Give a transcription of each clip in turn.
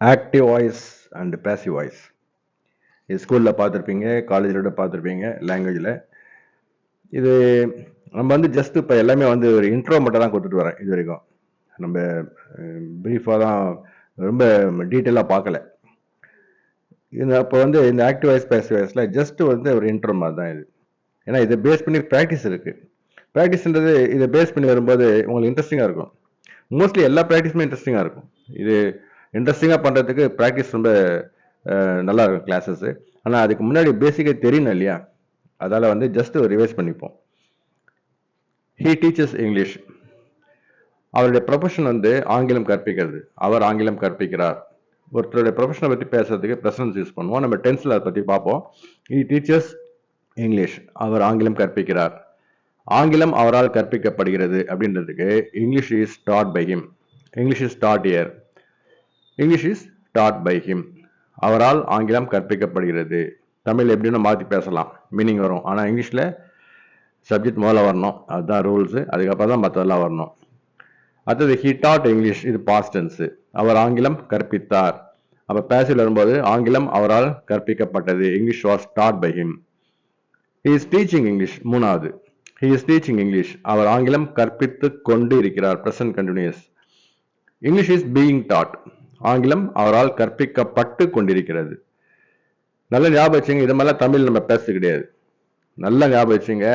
Active voice and passive voice இது ஸ்கூலில் பார்த்துருப்பீங்க காலேஜில் பார்த்துருப்பீங்க லாங்குவேஜில் இது நம்ம வந்து ஜஸ்ட் இப்போ எல்லாமே வந்து ஒரு இன்ட்ரோ மட்டும் தான் கொடுத்துட்டு வரேன் இது வரைக்கும். நம்ம ப்ரீஃபாக தான் ரொம்ப டீட்டெயிலாக பார்க்கல. இது அப்போ வந்து இந்த ஆக்டிவ் வாய்ஸ் பேசிவ் வாய்ஸில் ஜஸ்ட் வந்து ஒரு இன்ட்ரோ மாதிரி தான் இது. ஏன்னா இதை பேஸ் பண்ணி ப்ராக்டிஸ் இருக்குது ப்ராக்டிஸ்ன்றது இதை பேஸ் பண்ணி வரும்போது உங்களுக்கு இன்ட்ரெஸ்டிங்காக இருக்கும். மோஸ்ட்லி எல்லா ப்ராக்டிஸுமே இன்ட்ரெஸ்டிங்காக இருக்கும். இது இன்ட்ரெஸ்டிங்காக பண்ணுறதுக்கு ப்ராக்டிஸ் ரொம்ப நல்லா இருக்கும் கிளாஸஸ்ஸு ஆனால் அதுக்கு முன்னாடி பேசிக்காக தெரியணும் இல்லையா? அதால் வந்து ஜஸ்ட் ரிவைஸ் பண்ணிப்போம். ஹீ டீச்சர்ஸ் இங்கிலீஷ் அவருடைய ப்ரொஃபஷன் வந்து ஆங்கிலம் கற்பிக்கிறது. அவர் ஆங்கிலம் கற்பிக்கிறார். ஒருத்தருடைய ப்ரொஃபஷனை பற்றி பேசுறதுக்கு ப்ரெசன்ஸ் யூஸ் பண்ணுவோம். நம்ம டென்ஸில் அதை பற்றி பார்ப்போம். ஹீ டீச்சர்ஸ் இங்கிலீஷ் அவர் ஆங்கிலம் கற்பிக்கிறார். ஆங்கிலம் அவரால் கற்பிக்கப்படுகிறது அப்படின்றதுக்கு English is taught by him English is taught year English is taught by him அவரால் ஆங்கிலம் கற்பிக்கப்படுகிறது. தமிழ் எப்படின்னு மாற்றி பேசலாம். மீனிங் வரும். ஆனால் இங்கிலீஷில் சப்ஜெக்ட் முதல்ல வரணும். அதுதான் ரூல்ஸு அதுக்கப்புறம் தான் மற்றதெல்லாம் வரணும். அடுத்தது ஹி டாட் இங்கிலீஷ் இது பாஸ்டன்ஸு அவர் ஆங்கிலம் கற்பித்தார். அப்போ பேசில் வரும்போது ஆங்கிலம் அவரால் கற்பிக்கப்பட்டது. English was taught by him he is teaching English மூணாவது. ஹி இஸ் டீச்சிங் இங்கிலீஷ் அவர் ஆங்கிலம் கற்பித்து கொண்டு இருக்கிறார். Present continuous English is being taught ஆங்கிலம் அவரால் கற்பிக்கப்பட்டு கொண்டிருக்கிறது. நல்ல ஞாபகம் வச்சுங்க இது மாதிரிலாம் தமிழ் நம்ம பேச கிடையாது. நல்ல ஞாபகம் வச்சுங்க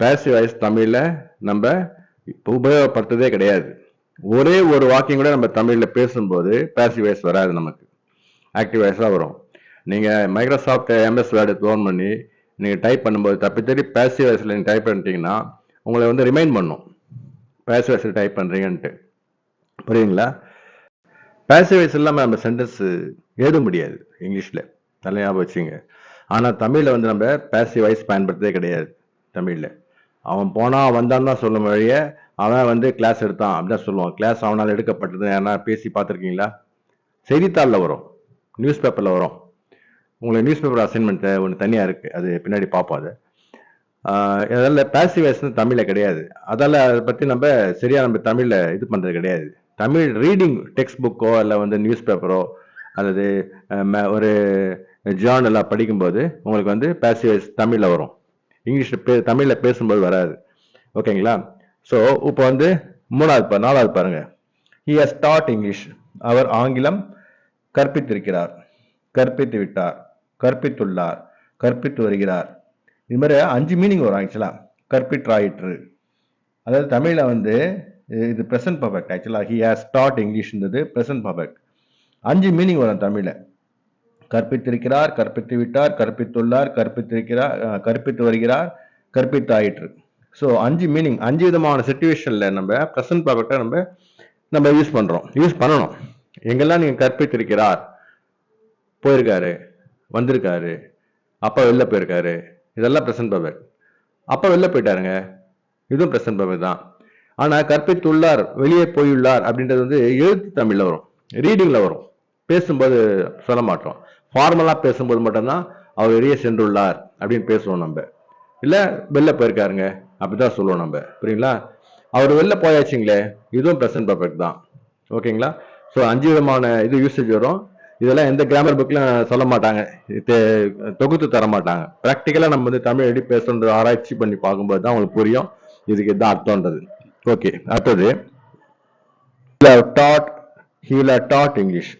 பேசி வாய்ஸ் தமிழில் நம்ம இப்போ உபயோகப்படுத்துறதே கிடையாது. ஒரே ஒரு வாக்கியம் கூட நம்ம தமிழில் பேசும்போது பேசி வாய்ஸ் வராது நமக்கு. ஆக்டிவ் வாய்ஸ் வரும். நீங்கள் மைக்ரோசாஃப்ட் எம்எஸ் வேர்டு ஃபோன் பண்ணி நீங்கள் டைப் பண்ணும்போது தப்பி தேடி பேசி வாய்ஸில் நீங்கள் டைப் பண்ணிட்டீங்கன்னா உங்களை வந்து ரிமைண்ட் பண்ணும். பேசி வாய்ஸில் டைப் பண்ணுறீங்கன்ட்டு புரியுங்களா பேசிவைஸ் இல்லாமல் நம்ம சென்டென்ஸ் எழுத முடியாது இங்கிலீஷில். நல்லா ஞாபகம் வச்சுங்க ஆனால் தமிழில் வந்து நம்ம பேசிவைஸ் பயன்படுத்ததே கிடையாது தமிழில். அவன் போனால் வந்தான்னு தான் சொல்லும் வழிய அவன் வந்து கிளாஸ் எடுத்தான் அப்படின்னு சொல்லுவான். கிளாஸ் அவனால் எடுக்கப்பட்டது ஏன்னா பேசி பார்த்துருக்கீங்களா? செய்தித்தாளில் வரும். நியூஸ் பேப்பரில் வரும். உங்களுக்கு நியூஸ் பேப்பர் அசைன்மெண்ட் ஒன்று தனியாக இருக்குது அது பின்னாடி பார்ப்போம் அது. அதில் பேசிவ் தமிழில் கிடையாது. அதால் அதை பற்றி நம்ம சரியாக நம்ம தமிழில் இது பண்ணுறது கிடையாது. தமிழ் ரீடிங் டெக்ஸ்ட் புக்கோ இல்லை வந்து நியூஸ் பேப்பரோ அல்லது ம- ஒரு ஜேர்னலாக படிக்கும்போது உங்களுக்கு வந்து பேசிவ் தமிழில் வரும். இங்கிலீஷில் பே தமிழில் பேசும்போது வராது. ஓகேங்களா ஸோ இப்போ வந்து மூணாவது பா நாலாவது பாருங்க. ஹி ஹஸ் டாட் இங்கிலீஷ் அவர் ஆங்கிலம் கற்பித்திருக்கிறார். கற்பித்து விட்டார். கற்பித்துள்ளார். கற்பித்து வருகிறார். இது மாதிரி அஞ்சு மீனிங் வரும் ஆக்சுவலாக கற்பிற்றாயிற்று. அதாவது தமிழில் வந்து இது- ப்ரெசன்ட் பர்ஃபெக்ட் ஆக்சுவலாக ஹி ஹேஸ் டாட் இங்கிலீஷ்ன்றது ப்ரெசன்ட் பர்ஃபெக்ட் அஞ்சு மீனிங் வரும் தமிழில். கற்பித்திருக்கிறார் கற்பித்து விட்டார் கற்பித்துள்ளார் கற்பித்திருக்கிறார் கற்பித்து வருகிறார் கற்பித்தாயிற்று. ஸோ அஞ்சு மீனிங் அஞ்சு விதமான சுச்சுவேஷனில் நம்ம ப்ரெசன்ட் பர்ஃபெக்டாக நம்ம நம்ம யூஸ் பண்ணுறோம் யூஸ் பண்ணணும். எங்கெல்லாம் நீங்கள் கற்பித்திருக்கிறார்? போயிருக்காரு வந்திருக்காரு அப்பா வெளில போயிருக்காரு இதெல்லாம் ப்ரெசன்ட் பர்ஃபெக்ட் அப்பா வெளில போயிட்டாருங்க இதுவும் ப்ரெசன்ட் பர்ஃபெக்ட் தான். ஆனால் கற்பித்துள்ளார் வெளியே போயுள்ளார் அப்படின்றது வந்து எழுத்து தமிழில் வரும். ரீடிங்கில் வரும். பேசும்போது சொல்ல மாட்டோம். ஃபார்மலாக பேசும்போது மட்டும்தான் அவர் வெளியே சென்றுள்ளார் அப்படின்னு பேசுவோம் நம்ம. இல்லை வெளில போயிருக்காருங்க அப்படிதான் சொல்லுவோம் நம்ம. புரியுங்களா? அவர் வெளில போயாச்சுங்களே இதுவும் ப்ரெசன்ட் பர்ஃபெக்ட் தான். ஓகேங்களா ஸோ அஞ்சு விதமான இது யூசேஜ் வரும். இதெல்லாம் எந்த கிராமர் புக்ல சொல்ல மாட்டாங்க. இது தொகுத்து தர மாட்டாங்க. ப்ராக்டிக்கலாக நம்ம வந்து தமிழ் எப்படி பேசுன்ற ஆராய்ச்சி பண்ணி பார்க்கும்போது தான் அவங்களுக்கு புரியும். இதுக்கு இதுதான் அர்த்தம்ன்றது. ஓகே அடுத்தது. டாட் ஹீல டாட் இங்கிலீஷ்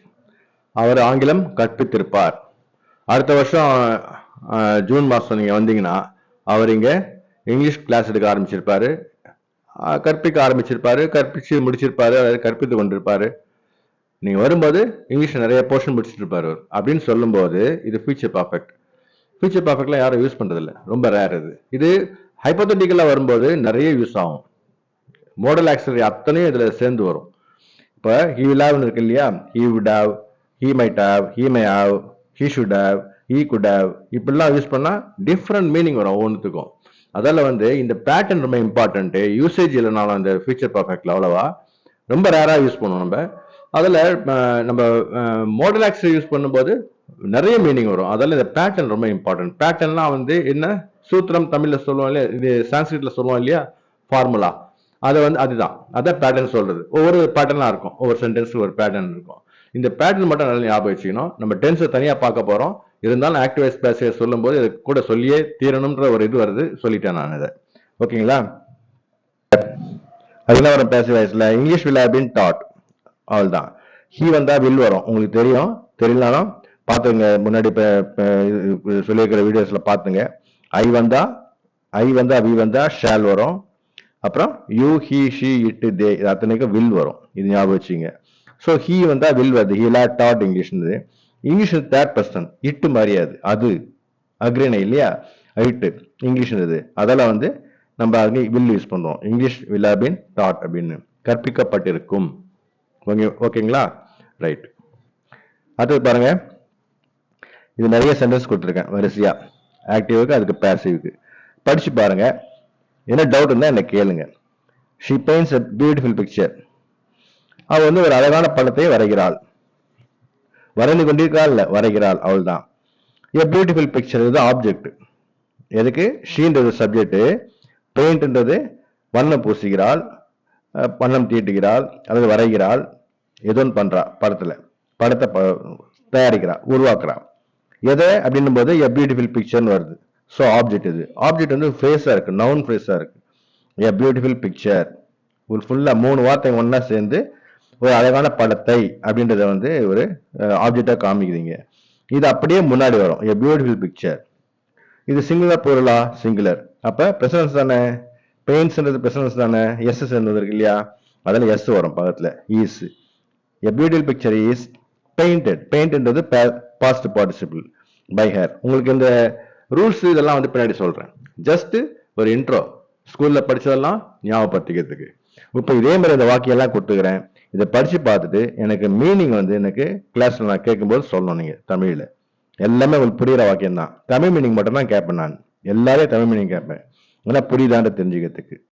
அவர் ஆங்கிலம் கற்பித்திருப்பார். அடுத்த வருஷம் ஜூன் மாதம் நீங்கள் வந்தீங்கன்னா அவர் இங்கே இங்கிலீஷ் கிளாஸ் எடுக்க ஆரம்பிச்சிருப்பாரு. கற்பிக்க ஆரம்பிச்சிருப்பாரு கற்பிச்சு முடிச்சிருப்பாரு அதாவது கற்பித்து கொண்டிருப்பாரு. நீங்கள் வரும்போது இங்கிலீஷ் நிறைய போர்ஷன் முடிச்சிட்டு அவர். அப்படின்னு சொல்லும்போது இது ஃபியூச்சர் பர்ஃபெக்ட் ஃபியூச்சர் பர்ஃபெக்ட்லாம் யாரும் யூஸ் பண்ணுறதில்ல ரொம்ப ரேர் இது. இது ஹைப்போத்தட்டிக்கலாக வரும்போது நிறைய யூஸ் ஆகும். மோடல் ஆக்சரி அத்தனையும் இதில் சேர்ந்து வரும். இப்போ ஹீ வில் ஹாவ்னு இருக்கு இல்லையா? He would have he might have he may have he should have he could have இப்படிலாம் யூஸ் பண்ணால் டிஃப்ரெண்ட் மீனிங் வரும் ஒவ்வொன்றுத்துக்கும் அதில் வந்து இந்த பேட்டர்ன் ரொம்ப இம்பார்ட்டண்ட்டு யூசேஜ் இல்லைனாலும் அந்த ஃபியூச்சர் பர்ஃபெக்டில் அவ்வளோவா. ரொம்ப ரேராக யூஸ் பண்ணுவோம் நம்ம. அதில் நம்ம மோடல் ஆக்சரி யூஸ் பண்ணும்போது நிறைய மீனிங் வரும். அதில் இந்த பேட்டர்ன் ரொம்ப இம்பார்ட்டன்ட் பேட்டர்ன்லாம் வந்து என்ன? சூத்திரம் தமிழில் சொல்லுவோம் இல்லையா? இது சான்ஸ்கிரிட்டில் சொல்லுவோம் இல்லையா? ஃபார்முலா அதை வந்து அதுதான். அதான் பேட்டர்ன் சொல்றது. ஒவ்வொரு பேட்டர்னா இருக்கும். ஒவ்வொரு சென்டென்ஸ் ஒரு பேட்டர்ன் இருக்கும். இந்த பேட்டர்ன் மட்டும் நல்லா ஞாபகம் வச்சுக்கணும். நம்ம டென்ஸை தனியாக பார்க்க போகிறோம் இருந்தாலும் ஆக்டிவைஸ் பேச சொல்லும்போது இது கூட சொல்லியே தீரணுன்ற ஒரு இது வருது. சொல்லிட்டேன் நான் இதை. ஓகேங்களா? அதெல்லாம் வரும் பேசிவ் வாய்ஸ்ல English will have been that அவள் தான் ஹீ வந்தா வில் வரும். உங்களுக்கு தெரியும். தெரியலனாலும் பார்த்துங்க. முன்னாடி இப்போ சொல்லியிருக்கிற வீடியோஸ்ல பார்த்துங்க. ஐ வந்தா ஐ வந்தா வி வந்தா ஷால் வரும். அப்புறம் யூ ஹி ஷி இட்டு தே இது அத்தனைக்கும் வில் வரும். இது ஞாபகம் வச்சுங்க ஸோ ஹீ வந்தால் வில் வருது. ஹீ லா டாட் இங்கிலீஷ்னு இங்கிலீஷ் தேர்ட் பர்சன் இட்டு மாறியாது அது. அக்ரிணை இல்லையா? ஐட்டு இங்கிலீஷ் அதெல்லாம் வந்து நம்ம அக்னி வில் யூஸ் பண்ணுறோம் இங்கிலீஷ் வில் பின் டாட் அப்படின்னு. கற்பிக்கப்பட்டிருக்கும். ஓகே ஓகேங்களா ரைட் அடுத்தது பாருங்க. இது நிறைய சென்டென்ஸ் கொடுத்துருக்கேன். வரிசையா. ஆக்டிவுக்கு அதுக்கு பேசிவுக்கு படிச்சு பாருங்க. என்ன டவுட் இருந்தால் என்னை கேளுங்க. She paints a beautiful picture அவள் வந்து ஒரு அழகான படத்தை வரைகிறாள். வரைந்து கொண்டிருக்கிறாள் இல்லை வரைகிறாள் அவள் தான் ஏ பியூட்டிஃபுல் பிக்சர் இது ஆப்ஜெக்ட் எதுக்கு? ஷீன்றது சப்ஜெக்ட்டு பெயிண்ட்ன்றது வண்ணம் பூசுகிறாள் வண்ணம் தீட்டுகிறாள் அல்லது வரைகிறாள். ஏதோ ஒன்று படத்தில். படத்தை ப- தயாரிக்கிறா உருவாக்குறா. எதை? அப்படின்னும் போது எ பியூட்டிஃபுல் பிக்சர்னு வருது. ஸோ ஆப்ஜெக்ட் இது. ஆப்ஜெக்ட் வந்து ஃப்ரேஸாக இருக்குது நவுன் ஃப்ரேஸாக இருக்குது எ பியூட்டிஃபுல் பிக்சர் ஒரு ஃபுல்லாக மூணு வார்த்தை ஒன்றா சேர்ந்து ஒரு அழகான படத்தை அப்படின்றத வந்து ஒரு ஆப்ஜெக்டாக காமிக்குதுங்க. இது அப்படியே முன்னாடி வரும். எ பியூட்டிஃபுல் பிக்சர் இது சிங்குலர் பொருளா சிங்குலர் அப்போ பிரசன்ஸ் தானே? பெயின்ஸ்ன்றது பிரசன்ஸ் தானே? எஸ் சேர்ந்தது இருக்கு இல்லையா? அதில் எஸ் வரும் பக்கத்தில். Is a beautiful picture is painted பெயிண்ட்ன்றது past participle by her உங்களுக்கு இந்த ரூல்ஸ் இதெல்லாம் வந்து பின்னாடி சொல்றேன். ஜஸ்ட் ஒரு இன்ட்ரோ ஸ்கூல்ல படிச்சதெல்லாம் ஞாபகப்படுத்திக்கிறதுக்கு. இப்போ இதே மாதிரி இந்த வாக்கியெல்லாம் கொடுத்துக்கிறேன். இதை படிச்சு பார்த்துட்டு எனக்கு மீனிங் வந்து எனக்கு கிளாஸ்ல நான் கேட்கும்போது சொல்லணும் நீங்க தமிழ்ல. எல்லாமே உங்களுக்கு புரியுற வாக்கியம் தான் தமிழ் மீனிங் மட்டும் தான் கேட்பேன் நான். எல்லாரையும் தமிழ் மீனிங் கேட்பேன். ஏன்னா புரியுதான்னு தெரிஞ்சுக்கிறதுக்கு.